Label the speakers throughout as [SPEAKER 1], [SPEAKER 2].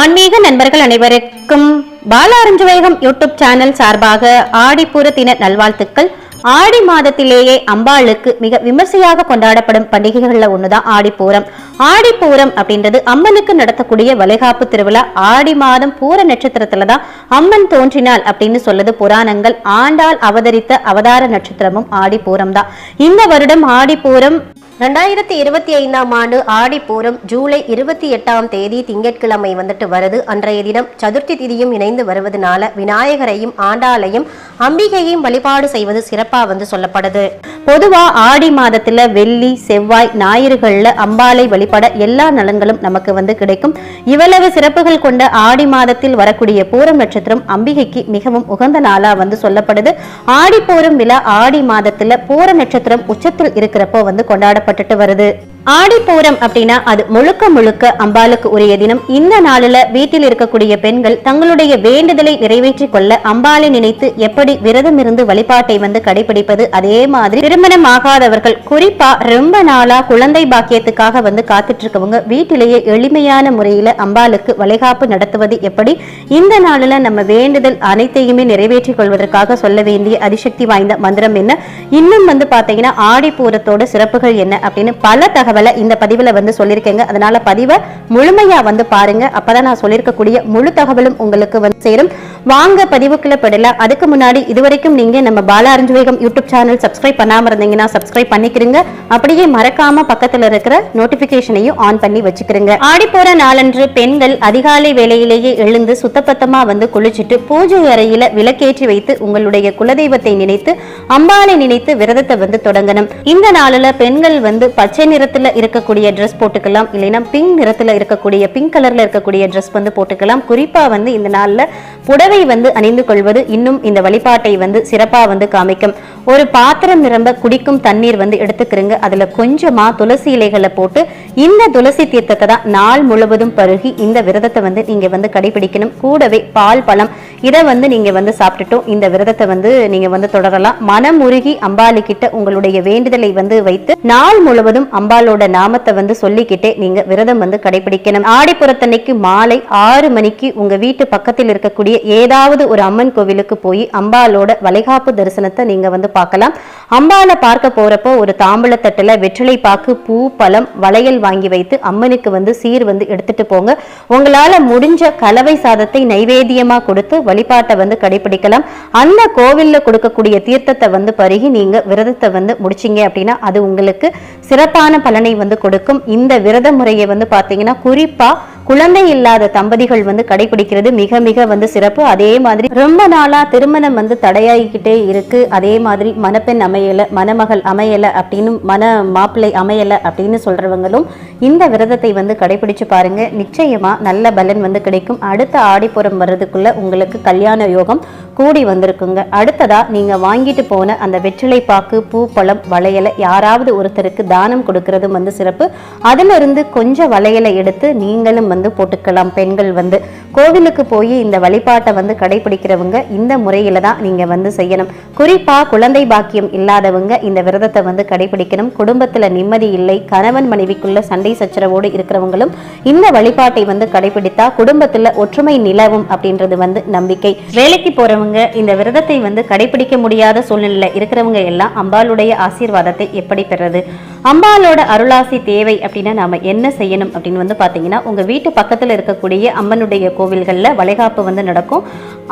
[SPEAKER 1] ஆன்மீக நண்பர்கள் அனைவருக்கும் பாலாரஞ்சுவேகம் யூடியூப் சேனல் சார்பாக ஆடிப்பூரத்தின நல்வாழ்த்துக்கள். ஆடி மாதத்திலேயே அம்பாளுக்கு மிக விமர்சையாக கொண்டாடப்படும் பண்டிகைகள்ல ஒண்ணுதான் ஆடிப்பூரம். ஆடிப்பூரம் அப்படின்றது அம்மனுக்கு நடத்தக்கூடிய வளைகாப்பு திருவிழா. ஆடி மாதம் பூர நட்சத்திரத்துல தான் அம்மன் தோன்றினாள் அப்படின்னு சொல்லுது புராணங்கள். ஆண்டாள் அவதரித்த அவதார நட்சத்திரமும் ஆடிப்பூரம் தான் இந்த வருடம் ஆடிப்பூரம் ரெண்டாயிரத்தி இருபத்தி ஐந்தாம் ஆண்டு ஆடி பூரம் ஜூலை இருபத்தி எட்டாம் தேதி திங்கட்கிழமை வந்துட்டு வருது. அன்றைய தினம் சதுர்த்தி திதியும் இணைந்து வருவதனால விநாயகரையும் ஆண்டாளையும் அம்பிகையையும் வழிபாடு செய்வது சிறப்பா வந்து சொல்லப்படுது. பொதுவா ஆடி மாதத்துல வெள்ளி செவ்வாய் ஞாயிறுகள்ல அம்பாளை வழிபட எல்லா நலன்களும் நமக்கு வந்து கிடைக்கும். இவ்வளவு சிறப்புகள் கொண்ட ஆடி மாதத்தில் வரக்கூடிய பூரம் நட்சத்திரம் அம்பிகைக்கு மிகவும் உகந்த நாளா வந்து சொல்லப்படுது. ஆடி பூரம் விழா ஆடி மாதத்துல பூர நட்சத்திரம் உச்சத்தில் இருக்கிறப்போ வந்து கொண்டாட கொண்டாடப்பட்டுட்டு வருது. ஆடிப்பூரம் அப்படின்னா அது முழுக்க முழுக்க அம்பாளுக்கு உரிய தினம். இந்த நாளில் வீட்டில் இருக்கக்கூடிய பெண்கள் தங்களுடைய வேண்டுதலை நிறைவேற்றிக் கொள்ள அம்பாளை நினைத்து எப்படி விரதம் இருந்து வழிபாட்டை வந்து கடைபிடிப்பது அதே மாதிரி திருமணம் ஆகாதவர்கள் குறிப்பா ரொம்ப நாளா குழந்தை பாக்கியத்துக்காக வந்து காத்துட்டு இருக்கவங்க வீட்டிலேயே எளிமையான முறையில அம்பாளுக்கு வளைகாப்பு நடத்துவது எப்படி? இந்த நாளில் நம்ம வேண்டுதல் அனைத்தையுமே நிறைவேற்றிக் கொள்வதற்காக சொல்ல வேண்டிய அதிசக்தி வாய்ந்த மந்திரம் என்ன? இன்னும் வந்து பாத்தீங்கன்னா ஆடிப்பூரத்தோட சிறப்புகள் என்ன அப்படின்னு பல தகவல் இந்த பதிவுல வந்து சொல்லியிருக்கேங்க. அதனால பதிவை முழுமையா வந்து பாருங்க. அப்பதான் நான் சொல்லியிருக்கக்கூடிய முழு தகவலும் உங்களுக்கு வந்து சேரும். வாங்க பதிவுக்குள்ள படலாம் அதுக்கு முன்னாடி இதுவரைக்கும் நீங்க நம்ம பாலா அறிஞ்சுவேகம் யூடியூப் சேனல் சப்ஸ்கிரைப் பண்ணாம இருந்தீங்கன்னா சப்ஸ்கிரைப் பண்ணிக்கிறீங்க அப்படியே மறக்காம பக்கத்துல இருக்கிற நோட்டிபிகேஷனையும் ஆன் பண்ணி வச்சுக்கிறீங்க ஆடி போற நாளன்று பெண்கள் அதிகாலை வேலையிலேயே எழுந்து சுத்தப்பத்தமா வந்து குளிச்சுட்டு பூஜை அறையில விளக்கேற்றி வைத்து உங்களுடைய குலதெய்வத்தை நினைத்து அம்பாளை நினைத்து விரதத்தை வந்து தொடங்கணும். இந்த நாளில் பெண்கள் வந்து பச்சை நிறத்துல இருக்கக்கூடிய ட்ரெஸ் போட்டுக்கலாம். இல்லைன்னா பிங்க் நிறத்துல இருக்கக்கூடிய பிங்க் கலர்ல இருக்கக்கூடிய ட்ரெஸ் வந்து போட்டுக்கலாம். குறிப்பா வந்து இந்த நாளில் புடவை வந்து அணிந்து கொள்வது இன்னும் இந்த வழிபாட்டை வந்து சிறப்பா வந்து காமிக்கும். ஒரு பாத்திரம் நிரம்ப குடிக்கும் தண்ணீர் வந்து எடுத்துக்கிறங்க. அதுல கொஞ்சமா துளசி இலைகளை போட்டு இந்த துளசி தீர்த்தத்தை தான் நாள் முழுவதும் பருகி இந்த விரதத்தை வந்து நீங்க வந்து கடைபிடிக்கணும். கூடவே பால் பழம் இதை வந்து நீங்க வந்து சாப்பிட்டுட்டும் இந்த விரதத்தை வந்து நீங்க வந்து தொடரலாம். மனம் உருகி அம்பாலு கிட்ட உங்களுடைய வேண்டுதலை வந்து வைத்து நாள் முழுவதும் அம்பாலோட நாமத்தை வந்து சொல்லிக்கிட்டே நீங்க விரதம் வந்து கடைபிடிக்கணும். ஆடிப்புறத்தன்னைக்கு மாலை ஆறு மணிக்கு உங்க வீட்டு பக்கத்தில் இருக்கக்கூடிய ஏதாவது ஒரு அம்மன் கோவிலுக்கு போய் அம்பாளோட வளைகாப்பு தரிசனத்தை நீங்க வந்து பார்க்கலாம். அம்பாளை பார்க்க போறப்போ ஒரு தாம்பழத்தட்டுல வெற்றிலை பாக்கு பூ பழம் வளையல் வாங்கி வைத்து அம்மனுக்கு வந்து சீர் வந்து எடுத்துட்டு போங்க. உங்களால முடிஞ்ச கலவை சாதத்தை நைவேத்தியமா கொடுத்து வழிபாட்டை வந்து கடைபிடிக்கலாம். அந்த கோவில்ல கொடுக்கக்கூடிய தீர்த்தத்தை வந்து பருகி நீங்க விரதத்தை வந்து முடிச்சீங்க அப்படின்னா அது உங்களுக்கு சிறப்பான பலனை வந்து கொடுக்கும். இந்த விரத முறையை வந்து பார்த்தீங்கன்னா குறிப்பா குழந்தை இல்லாத தம்பதிகள் வந்து கடைபிடிக்கிறது மிக மிக வந்து சிறப்பு. அதே மாதிரி ரொம்ப நாளா திருமணம் வந்து தடையாகிக்கிட்டே இருக்கு. அதே மாதிரி மணப்பெண் அமையல மணமகள் அமையல அப்படின்னு மன மாப்பிள்ளை அமையல அப்படின்னு சொல்றவங்களும் இந்த விரதத்தை வந்து கடைபிடிச்சு பாருங்க. நிச்சயமா நல்ல பலன் வந்து கிடைக்கும். அடுத்த ஆடிப்புறம் வர்றதுக்குள்ள உங்களுக்கு கல்யாண யோகம் கூடி வந்திருக்குங்க. அடுத்ததா நீங்க வாங்கிட்டு போன அந்த வெற்றிலை பாக்கு பூ பழம் வளையலை யாராவது ஒருத்தருக்கு தானம் கொடுக்கறதும் வந்து சிறப்பு. அதுல இருந்து கொஞ்சம் வளையலை எடுத்து நீங்களும் வந்து போட்டுக்கலாம். பெண்கள் வந்து கோவிலுக்கு போய் இந்த வழிபாட்டை வந்து கடைபிடிக்கிறவங்க இந்த முறையில தான் நீங்கள் வந்து செய்யணும். குறிப்பாக குழந்தை பாக்கியம் இல்லாதவங்க இந்த விரதத்தை வந்து கடைபிடிக்கணும். குடும்பத்துல நிம்மதி இல்லை கணவன் மனைவிக்குள்ள சண்டை சச்சரவோடு இருக்கிறவங்களும் இந்த வழிபாட்டை வந்து கடைபிடித்தா குடும்பத்துல ஒற்றுமை நிலவும் அப்படின்றது வந்து நம்பிக்கை. வேலைக்கு போறவங்க இந்த விரதத்தை வந்து கடைபிடிக்க முடியாத சூழ்நிலையில இருக்கிறவங்க எல்லாம் அம்பாளுடைய ஆசீர்வாதத்தை எப்படி பெறது அம்பாளோட அருளாசி தேவை அப்படின்னா நாம என்ன செய்யணும் அப்படின்னு வந்து பாத்தீங்கன்னா உங்க வீட்டு பக்கத்துல இருக்கக்கூடிய அம்மனுடைய கோவில்கள்ல வளைகாப்பு வந்து நடக்கும்.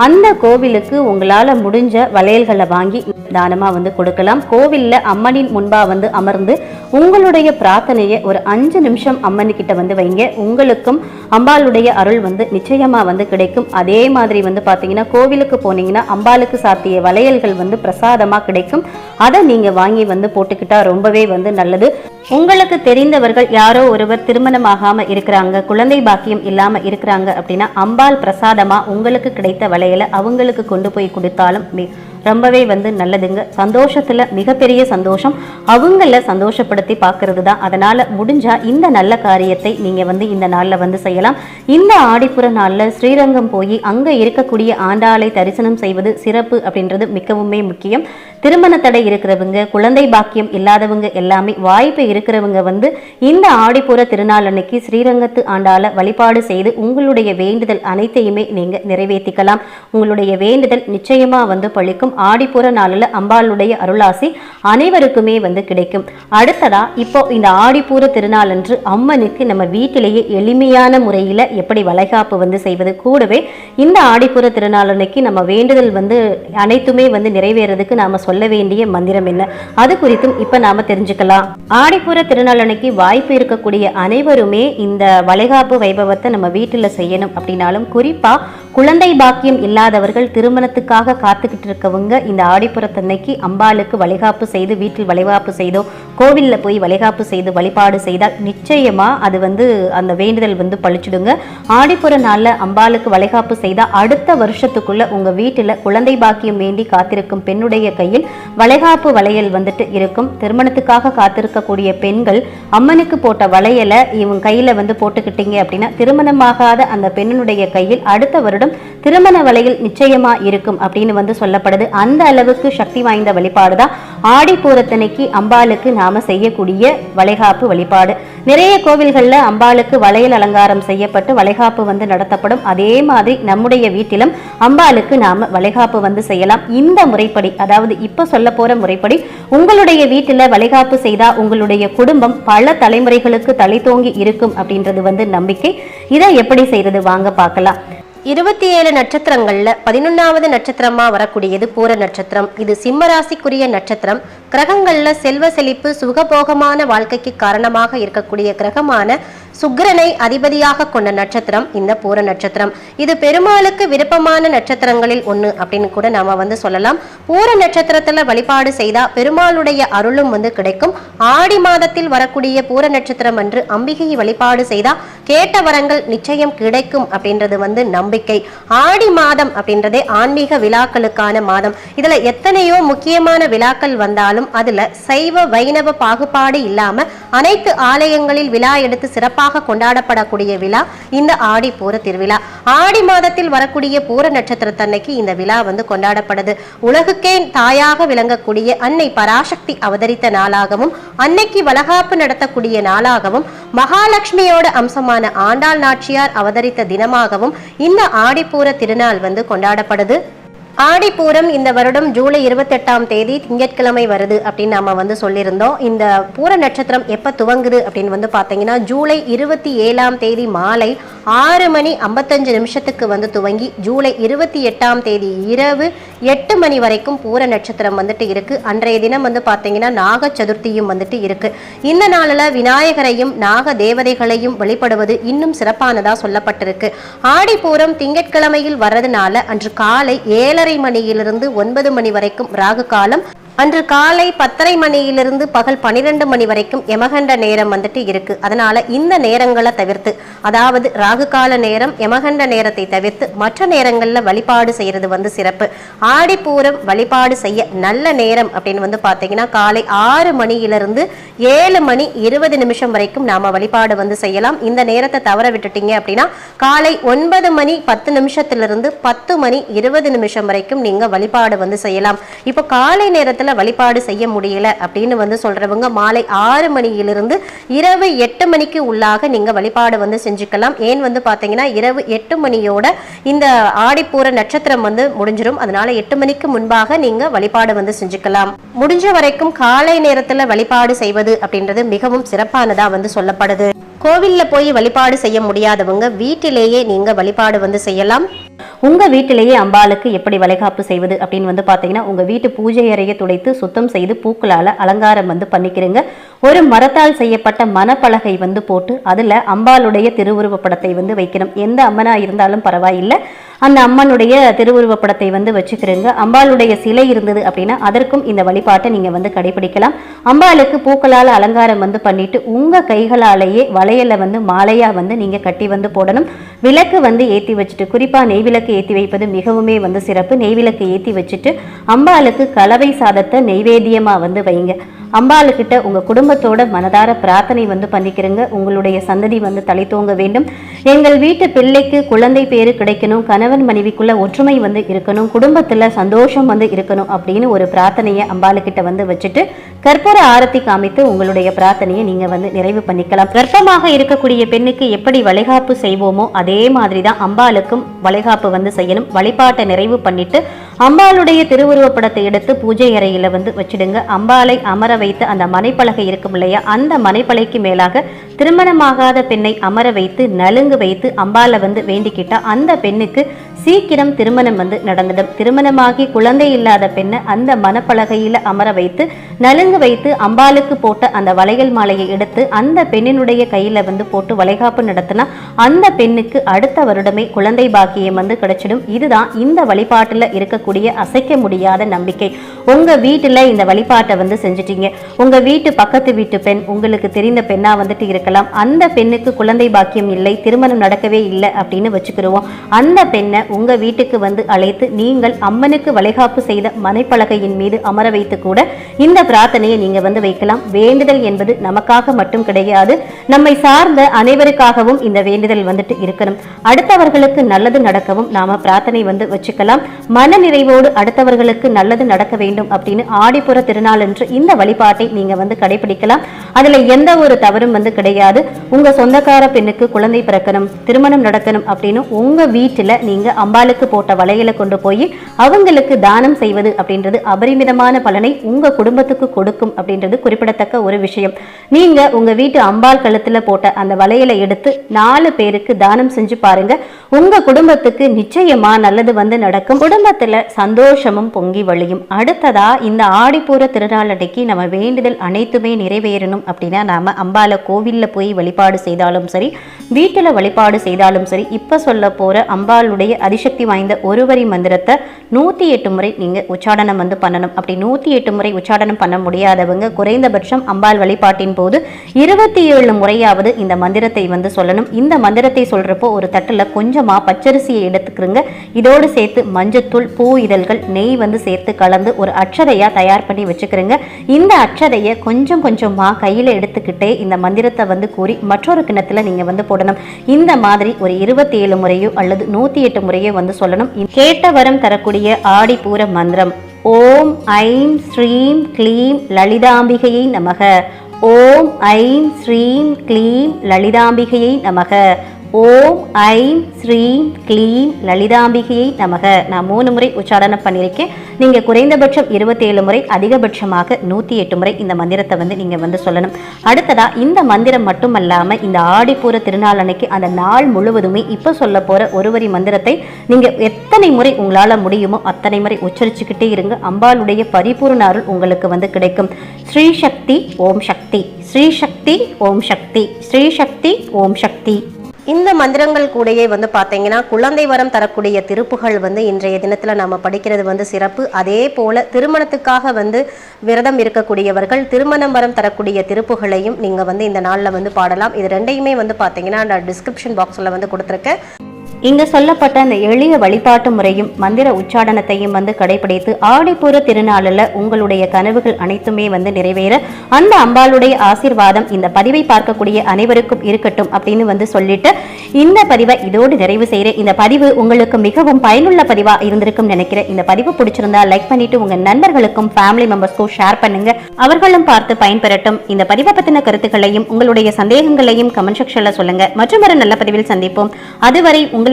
[SPEAKER 1] அந்த கோவிலுக்கு உங்களால முடிஞ்ச வளையல்களை வாங்கி தானமா வந்து கொடுக்கலாம். கோவில்ல அம்மனின் முன்பா வந்து அமர்ந்து உங்களுடைய பிரார்த்தனையை ஒரு அஞ்சு நிமிஷம் அம்மனுக்கிட்ட வந்து வைங்க. உங்களுக்கும் அம்பாளுடைய அருள் வந்து நிச்சயமா வந்து கிடைக்கும். அதே மாதிரி வந்து பாத்தீங்கன்னா கோவிலுக்கு போனீங்கன்னா அம்பாளுக்கு சாத்திய வளையல்கள் வந்து பிரசாதமா கிடைக்கும். அதை நீங்க வாங்கி வந்து போட்டுக்கிட்டா ரொம்பவே வந்து நல்லது. உங்களுக்கு தெரிந்தவர்கள் யாரோ ஒருவர் திருமணம் ஆகாம இருக்கிறாங்க குழந்தை பாக்கியம் இல்லாம இருக்கிறாங்க அப்படின்னா அம்பாள் பிரசாதமா உங்களுக்கு கிடைத்த வலையில அவங்களுக்கு கொண்டு போய் கொடுத்தாலும் ரொம்பவே வந்து நல்லதுங்க. சந்தோஷத்துல மிகப்பெரிய சந்தோஷம். அவங்கள சந்தோஷப்படுத்தி பார்க்கறது தான் அதனால முடிஞ்சா இந்த நல்ல காரியத்தை நீங்க வந்து இந்த நாள்ல வந்து செய்யலாம். இந்த ஆடிப்புற நாள்ல ஸ்ரீரங்கம் போய் அங்க இருக்கக்கூடிய ஆண்டாளை தரிசனம் செய்வது சிறப்பு அப்படின்றது மிகவுமே முக்கியம். திருமண தடை இருக்கிறவங்க குழந்தை பாக்கியம் இல்லாதவங்க எல்லாமே வாய்ப்பு இருக்கிறவங்க வந்து இந்த ஆடிப்புற திருநாள் அன்னைக்கு ஸ்ரீரங்கத்து ஆண்டால வழிபாடு செய்து உங்களுடைய வேண்டுதல் அனைத்தையுமே நீங்க நிறைவேற்றிக்கலாம். உங்களுடைய வேண்டுதல் நிச்சயமா வந்து பழிக்கும். ஆடிப்புற நாளில் அம்பாளுடைய அருளாசி அனைவருக்குமே வந்து கிடைக்கும். அடுத்ததா இப்போ இந்த ஆடிப்பூர திருநாள் அன்று அம்மனுக்கு நம்ம வீட்டிலேயே எளிமையான முறையில் எப்படி வளைகாப்பு வந்து செய்வது? கூடவே இந்த ஆடிப்புற திருநாள் அன்னைக்கு நம்ம வேண்டுதல் வந்து அனைத்துமே வந்து நிறைவேறதுக்கு நாம சொல்ல வேண்டிய மந்திரம் என்ன? அது குறித்தும் இப்ப நாம தெரிஞ்சுக்கலாம். ஆடிப்பூர திருநாளனைக்கு வாய்ப்பு இருக்கக்கூடிய அனைவருமே இந்த வளைகாப்பு வைபவத்தை நம்ம வீட்டில் செய்யணும் அப்படின்னாலும் குறிப்பா குழந்தை பாக்கியம் இல்லாதவர்கள் திருமணத்துக்காக காத்துக்கிட்டு இருக்கவங்க இந்த ஆடிப்புறத்தன்னைக்கு அம்பாளுக்கு வளைகாப்பு செய்து வீட்டில் வளைகாப்பு செய்தோ கோவிலில் போய் வளைகாப்பு செய்து வழிபாடு செய்தால் நிச்சயமா அது வந்து அந்த வேண்டுதல் வந்து பழிச்சிடுங்க. ஆடிப்புற நாளில் அம்பாளுக்கு வளைகாப்பு செய்தால் அடுத்த வருஷத்துக்குள்ள உங்க வீட்டில் குழந்தை பாக்கியம் வேண்டி காத்திருக்கும் பெண்ணுடைய கையில் வளைகாப்பு வளையல் வந்துட்டு இருக்கும். திருமணத்துக்காக காத்திருக்கக்கூடிய பெண்கள் அம்மனுக்கு போட்ட வளையலை இவங்க கையில வந்து போட்டுக்கிட்டீங்க அப்படின்னா திருமணமாகாத அந்த பெண்ணினுடைய கையில் அடுத்த வருடம் திருமண வலையில் நிச்சயமா இருக்கும் அப்படின்னு வந்து சொல்லப்படுது. அந்த அளவுக்கு சக்தி வாய்ந்த வழிபாடு தான் ஆடி பூரத்தனைக்கு அம்பாளுக்கு நாம செய்யக்கூடிய வளைகாப்பு வழிபாடு. நிறைய கோவில்கள்ல அம்பாளுக்கு வளையல் அலங்காரம் செய்யப்பட்டு வளைகாப்பு வந்து நடத்தப்படும். அதே மாதிரி நம்முடைய வீட்டிலும் அம்பாளுக்கு நாம வளைகாப்பு வந்து செய்யலாம். இந்த முறைப்படி அதாவது இப்ப சொல்ல போற முறைப்படி உங்களுடைய வீட்டில் வளைகாப்பு செய்தா உங்களுடைய குடும்பம் பல தலைமுறைகளுக்கு தலை தோங்கி இருக்கும் அப்படின்றது வந்து நம்பிக்கை. இதை எப்படி செய்யறது வாங்க பார்க்கலாம்.
[SPEAKER 2] இருபத்தி ஏழு நட்சத்திரங்கள்ல பதினொன்னாவது நட்சத்திரமா வரக்கூடியது பூர நட்சத்திரம். இது சிம்ம ராசிக்குரிய நட்சத்திரம். கிரகங்கள்ல செல்வ செழிப்பு சுகபோகமான வாழ்க்கைக்கு காரணமாக இருக்கக்கூடிய கிரகமான சுக்கிரனை அதிபதியாக கொண்ட நட்சத்திரம் இந்த பூர நட்சத்திரம். இது பெருமாளுக்கு விருப்பமான நட்சத்திரங்களில் ஒண்ணு அப்படின்னு கூட நாம வந்து சொல்லலாம். பூர நட்சத்திரத்துல வழிபாடு செய்தா பெருமாளுடைய அருளும் வந்து கிடைக்கும். ஆடி மாதத்தில் வரக்கூடிய பூர நட்சத்திரம் அன்று அம்பிகையை வழிபாடு செய்தா கேட்ட வரங்கள் நிச்சயம் கிடைக்கும் அப்படின்றது வந்து நம்பிக்கை. ஆடி மாதம் அப்படின்றதே ஆன்மீக விழாக்களுக்கான மாதம். இதுல எத்தனையோ முக்கியமான விழாக்கள் வந்தாலும் அதுல சைவ வைணவ பாகுபாடு இல்லாம அனைத்து ஆலயங்களில் விழா எடுத்து சிறப்பாக கொண்டாடப்படக்கூடிய விழா இந்த ஆடி பூர திருவிழா. ஆடி மாதத்தில் வரக்கூடிய பூர நட்சத்திரத்தன்னைக்கு இந்த விழா வந்து கொண்டாடப்படுது. உலகுக்கே தாயாக விளங்கக்கூடிய அன்னை பராசக்தி அவதரித்த நாளாகவும் அன்னைக்கு வளகாப்பு நடத்தக்கூடிய நாளாகவும் மகாலட்சுமியோட அம்சமான ஆண்டாள் நாச்சியார் அவதரித்த தினமாகவும் இந்த ஆடிப்பூர திருநாள் வந்து கொண்டாடப்படுது. ஆடிப்பூரம் இந்த வருடம் ஜூலை இருபத்தெட்டாம் தேதி திங்கட்கிழமை வருது அப்படின்னு நம்ம வந்து சொல்லியிருந்தோம். இந்த பூர நட்சத்திரம் எப்போ துவங்குது அப்படின்னு வந்து பார்த்தீங்கன்னா ஜூலை இருபத்தி ஏழாம் தேதி மாலை ஆறு மணி ஐம்பத்தஞ்சு நிமிஷத்துக்கு வந்து துவங்கி ஜூலை இருபத்தி எட்டாம் தேதி இரவு எட்டு மணி வரைக்கும் பூர நட்சத்திரம் வந்துட்டு இருக்கு. அன்றைய தினம் வந்து பாத்தீங்கன்னா நாக சதுர்த்தியும் வந்துட்டு இருக்கு. இந்த நாளில் விநாயகரையும் நாக தேவதைகளையும் வழிபடுவது இன்னும் சிறப்பானதா சொல்லப்பட்டிருக்கு. ஆடிப்பூரம் திங்கட்கிழமையில் வர்றதுனால அன்று காலை ஏழரை மணியிலிருந்து ஒன்பது மணி வரைக்கும் ராகு காலம் அன்று காலை பத்தரை மணியிலிருந்து பகல் பனிரெண்டு மணி வரைக்கும் எமகண்ட நேரம் வந்துட்டு இருக்கு. அதனால இந்த நேரங்களை தவிர்த்து அதாவது ராகு கால நேரம் எமகண்ட நேரத்தை தவிர்த்து மற்ற நேரங்களில் வழிபாடு செய்யறது வந்து சிறப்பு. ஆடிப்பூரம் வழிபாடு செய்ய நல்ல நேரம் அப்படின்னு வந்து பார்த்தீங்கன்னா காலை ஆறு மணியிலிருந்து ஏழு மணி இருபது நிமிஷம் வரைக்கும் நாம வழிபாடு வந்து செய்யலாம். இந்த நேரத்தை தவற விட்டுட்டீங்க அப்படின்னா காலை ஒன்பது மணி பத்து நிமிஷத்திலிருந்து பத்து மணி இருபது நிமிஷம் வரைக்கும் நீங்க வழிபாடு வந்து செய்யலாம். இப்போ காலை நேரத்தில் வழிபாடு செய்ய முடியல அப்படின்னு வந்து சொல்றவங்க மாலை ஆறு மணியிலிருந்து இரவு எட்டு மணிக்கு உள்ளாக நீங்க வழிபாடு வந்து செஞ்சுக்கலாம். ஏன் வந்து பாத்தீங்கன்னா இரவு எட்டு மணியோட இந்த ஆடிப்பூர நட்சத்திரம் வந்து முடிஞ்சிடும் அதனால எட்டு மணிக்கு முன்பாக நீங்க வழிபாடு வந்து செஞ்சுக்கலாம். முடிஞ்ச வரைக்கும் காலை நேரத்துல வழிபாடு செய்வது அப்படின்றது மிகவும் சிறப்பானதா வந்து சொல்லப்படுது. கோவிலில் போய் வழிபாடு செய்ய முடியாதவங்க வீட்டிலேயே நீங்கள் வழிபாடு வந்து செய்யலாம்.
[SPEAKER 1] உங்க வீட்டிலேயே அம்பாளுக்கு எப்படி வளைகாப்பு செய்வது அப்படின்னு வந்து பார்த்தீங்கன்னா உங்க வீட்டு பூஜை அறையை துடைத்து சுத்தம் செய்து பூக்களால் அலங்காரம் வந்து பண்ணிக்கிறீங்க. ஒரு மரத்தால் செய்யப்பட்ட மனப்பலகை வந்து போட்டு அதில் அம்பாளுடைய திருவுருவ படத்தை வந்து வைக்கணும். எந்த அம்மனாக இருந்தாலும் பரவாயில்லை. அந்த அம்மனுடைய திருவுருவ படத்தை வந்து வச்சுக்கிறீங்க. அம்பாளுடைய சிலை இருந்தது அப்படின்னா அதற்கும் இந்த வழிபாட்டை நீங்கள் வந்து கடைபிடிக்கலாம். அம்பாளுக்கு பூக்களால் அலங்காரம் வந்து பண்ணிட்டு உங்கள் கைகளாலேயே வளையலை வந்து மாலையாக வந்து நீங்கள் கட்டி வந்து போடணும். விளக்கு வந்து ஏற்றி வச்சுட்டு குறிப்பாக நெய் விளக்கு ஏற்றி வைப்பது மிகவுமே வந்து சிறப்பு. நெய் விளக்கு ஏற்றி வச்சுட்டு அம்பாளுக்கு கலவை சாதத்தை நெய்வேத்தியமாக வந்து வைங்க. அம்பாளுக்கிட்ட உங்க குடும்பத்தோட மனதார பிரார்த்தனை வந்து பண்ணிக்கிறங்க. உங்களுடைய சந்ததி வந்து தலை தூங்க வேண்டும். எங்கள் வீட்டு பிள்ளைக்கு குழந்தை பேரு கிடைக்கணும். கணவன் மனைவிக்குள்ள ஒற்றுமை வந்து இருக்கணும். குடும்பத்துல சந்தோஷம் வந்து இருக்கணும் அப்படின்னு ஒரு பிரார்த்தனையை அம்பாளுக்கிட்ட வந்து வச்சுட்டு கற்பூர ஆரத்தி காமித்து உங்களுடைய பிரார்த்தனையை நீங்க வந்து நிறைவு பண்ணிக்கலாம். கர்ப்பமாக இருக்கக்கூடிய பெண்ணுக்கு எப்படி வளைகாப்பு செய்வோமோ அதே மாதிரி தான் அம்பாளுக்கும் வளைகாப்பு வந்து செய்யணும். வழிபாட்டை நிறைவு பண்ணிட்டு அம்பாளுடைய திருவுருவப் படத்தை எடுத்து பூஜை அறையில் வந்து வச்சிடுங்க. அம்பாளை அமர வைத்து அந்த மனைப்பலகை இருக்கும் இல்லையா? அந்த மனைப்பலைக்கு மேலாக திருமணமாகாத பெண்ணை அமர வைத்து நலுங்கு வைத்து அம்பாளை வந்து வேண்டிக்கிட்டா அந்த பெண்ணுக்கு சீக்கிரம் திருமணம் வந்து நடந்துடும் திருமணமாகி குழந்தை இல்லாத பெண்ணை அந்த மனப்பலகையில அமர வைத்து நலுங்கு வைத்து அம்பாளுக்கு போட்ட அந்த வளையல் மாலையை எடுத்து அந்த பெண்ணினுடைய கையில வந்து போட்டு வளைகாப்பு நடத்தினா அந்த பெண்ணுக்கு அடுத்த வருடமே குழந்தை பாக்கியம் வந்து கிடைச்சிடும். இதுதான் இந்த வழிபாட்டுல இருக்கக்கூடிய அசைக்க முடியாத நம்பிக்கை. உங்க வீட்டுல இந்த வழிபாட்டை வந்து செஞ்சுட்டீங்க. உங்க வீட்டு பக்கத்து வீட்டு பெண் உங்களுக்கு தெரிந்த பெண்ணா வந்துட்டு இருக்கலாம் அந்த பெண்ணுக்கு குழந்தை பாக்கியம் இல்லை திருமணம் நடக்கவே இல்லை அப்படின்னு வச்சுக்கிடுவோம் அந்த பெண்ணை உங்க வீட்டுக்கு வந்து அழைத்து நீங்கள் அம்மனுக்கு வளைகாப்பு செய்த மனைப்பலகையின் மீது அமர வைத்து கூட இந்த பிரார்த்தனையை நீங்க வந்து வைக்கலாம். வேண்டுதல் என்பது நமக்காக மட்டும் கிடையாது. நம்மை சார்ந்த அனைவருக்காகவும் இந்த வேண்டுதல் வந்துட்டு இருக்கணும். அடுத்தவர்களுக்கு நல்லது நடக்கவும் நாம பிரார்த்தனை வந்து வச்சுக்கலாம். மன நிறைவோடு அடுத்தவர்களுக்கு நல்லது நடக்க வேண்டும் அப்படின்னு ஆடிப்புற திருநாள் என்று இந்த வழிபாட்டை நீங்க வந்து கடைபிடிக்கலாம். அதுல எந்த ஒரு தவறும் வந்து கிடையாது. உங்க சொந்தக்கார பெண்ணுக்கு குழந்தை பிறக்கணும் திருமணம் நடக்கணும் அப்படின்னு உங்க வீட்டுல நீங்க அம்பாளுக்கு போட்ட வலையில கொண்டு போய் அவங்களுக்கு தானம் செய்வது அப்படின்றது அபரிமிதமான பலனை உங்க குடும்பத்துக்கு கொடுக்கும் அப்படின்றது குறிப்பிடத்தக்க ஒரு விஷயம். நீங்க உங்க வீட்டு அம்பாள் கழுத்துல போட்ட அந்த வலையில எடுத்து நாலு பேருக்கு தானம் செஞ்சு பாருங்க. உங்க குடும்பத்துக்கு நிச்சயமா நல்லது வந்து நடக்கும். குடும்பத்துல சந்தோஷமும் பொங்கி வழியும். அடுத்ததா இந்த ஆடிப்பூர திருநாள் அன்னைக்கு நம்ம வேண்டுதல் அனைத்துமே நிறைவேறணும் அப்படின்னா நாம அம்பால கோவில்ல கோயிலில் போய் வழிபாடு செய்தாலும் சரி வீட்டில் வழிபாடு செய்தாலும் சரி இப்போ சொல்ல போகிற அம்பாளுடைய அதிசக்தி வாய்ந்த ஒரு வரி மந்திரத்தை நூற்றி எட்டு முறை நீங்கள் உச்சாடனம் வந்து பண்ணணும். அப்படி நூற்றி எட்டு முறை உச்சாடனம் பண்ண முடியாதவங்க குறைந்தபட்சம் அம்பாள் வழிபாட்டின் போது இருபத்தி ஏழு முறையாவது இந்த மந்திரத்தை வந்து சொல்லணும். இந்த மந்திரத்தை சொல்கிறப்போ ஒரு தட்டில் கொஞ்சமாக பச்சரிசியை எடுத்துக்கிறங்க. இதோடு சேர்த்து மஞ்சத்தூள் பூ இதழ்கள் நெய் வந்து சேர்த்து கலந்து ஒரு அச்சதையாக தயார் பண்ணி வச்சுக்கிறோங்க. இந்த அச்சதையை கொஞ்சம் கொஞ்சமாக கையில் எடுத்துக்கிட்டே இந்த மந்திரத்தை வந்து கூறி மற்றொரு கிணத்துல நீங்க வந்து போடணும். இந்த மாதிரி ஒரு இருபத்தி ஏழு முறையோ அல்லது நூத்தி எட்டு முறையோ வந்து சொல்லணும். கேட்ட வரம் தரக்கூடிய ஆடிப்பூர மந்திரம். ஓம் ஐம் ஸ்ரீம் க்ளீம் லலிதாம்பிகையை நமக. ஓம் ஐம் ஸ்ரீம் க்ளீம் லலிதாம்பிகையை நமக. ஓம் ஐம் ஸ்ரீம் க்ளீம் லலிதாம்பிகையை நமக. நான் மூணு முறை உச்சாரணம் பண்ணியிருக்கேன். நீங்கள் குறைந்தபட்சம் இருபத்தேழு முறை அதிகபட்சமாக நூற்றி எட்டு முறை இந்த மந்திரத்தை வந்து நீங்கள் வந்து சொல்லணும். அடுத்ததாக இந்த மந்திரம் மட்டுமல்லாமல் இந்த ஆடிப்பூர திருநாள் அன்னைக்கு அந்த நாள் முழுவதுமே இப்போ சொல்ல போகிற ஒரு வரி மந்திரத்தை நீங்கள் எத்தனை முறை உங்களால் முடியுமோ அத்தனை முறை உச்சரிச்சுக்கிட்டே இருங்க. அம்பாளுடைய பரிபூர்ண அருள் உங்களுக்கு வந்து கிடைக்கும். ஸ்ரீ சக்தி ஓம் சக்தி. ஸ்ரீ சக்தி ஓம் சக்தி. ஸ்ரீ சக்தி ஓம் சக்தி.
[SPEAKER 2] இந்த மந்திரங்கள் கூடயே வந்து பார்த்தீங்கன்னா குழந்தை வரம் தரக்கூடிய திருப்புகள் வந்து இன்றைய தினத்தில் நம்ம படிக்கிறது வந்து சிறப்பு. அதே போல் திருமணத்துக்காக வந்து விரதம் இருக்கக்கூடியவர்கள் திருமணம் வரம் தரக்கூடிய திருப்புகளையும் நீங்கள் வந்து இந்த நாளில் வந்து பாடலாம். இது ரெண்டையுமே வந்து பார்த்தீங்கன்னா நான் டிஸ்கிரிப்ஷன் பாக்ஸில் வந்து கொடுத்துருக்கேன்.
[SPEAKER 1] இங்கு சொல்லப்பட்ட அந்த எளிய வழிபாட்டு முறையும் மந்திர உச்சாடனத்தையும் வந்து கடைபிடித்து ஆடிப்பூர திருநாளில் உங்களுடைய கனவுகள் அனைத்துமே வந்து நிறைவேற அந்த அம்பாளுடைய ஆசீர்வாதம் இந்த பதிவை பார்க்கக்கூடிய அனைவருக்கும் இருக்கட்டும் அப்படின்னு வந்து சொல்லிட்டு இந்த பதிவை இதோடு நிறைவு செய்கிறேன். இந்த பதிவு உங்களுக்கு மிகவும் பயனுள்ள பதிவா இருந்திருக்கும் நினைக்கிறேன். இந்த பதிவு பிடிச்சிருந்தா லைக் பண்ணிட்டு உங்க நண்பர்களுக்கும் ஃபேமிலி மெம்பர்ஸ்க்கும் ஷேர் பண்ணுங்க. அவர்களும் பார்த்து பயன்பெறட்டும். இந்த பதிவை பத்தின கருத்துக்களையும் உங்களுடைய சந்தேகங்களையும் கமெண்ட் செக்ஷன்ல சொல்லுங்க. மற்றும் ஒரு நல்ல பதிவில் சந்திப்போம். அதுவரை உங்களுக்கு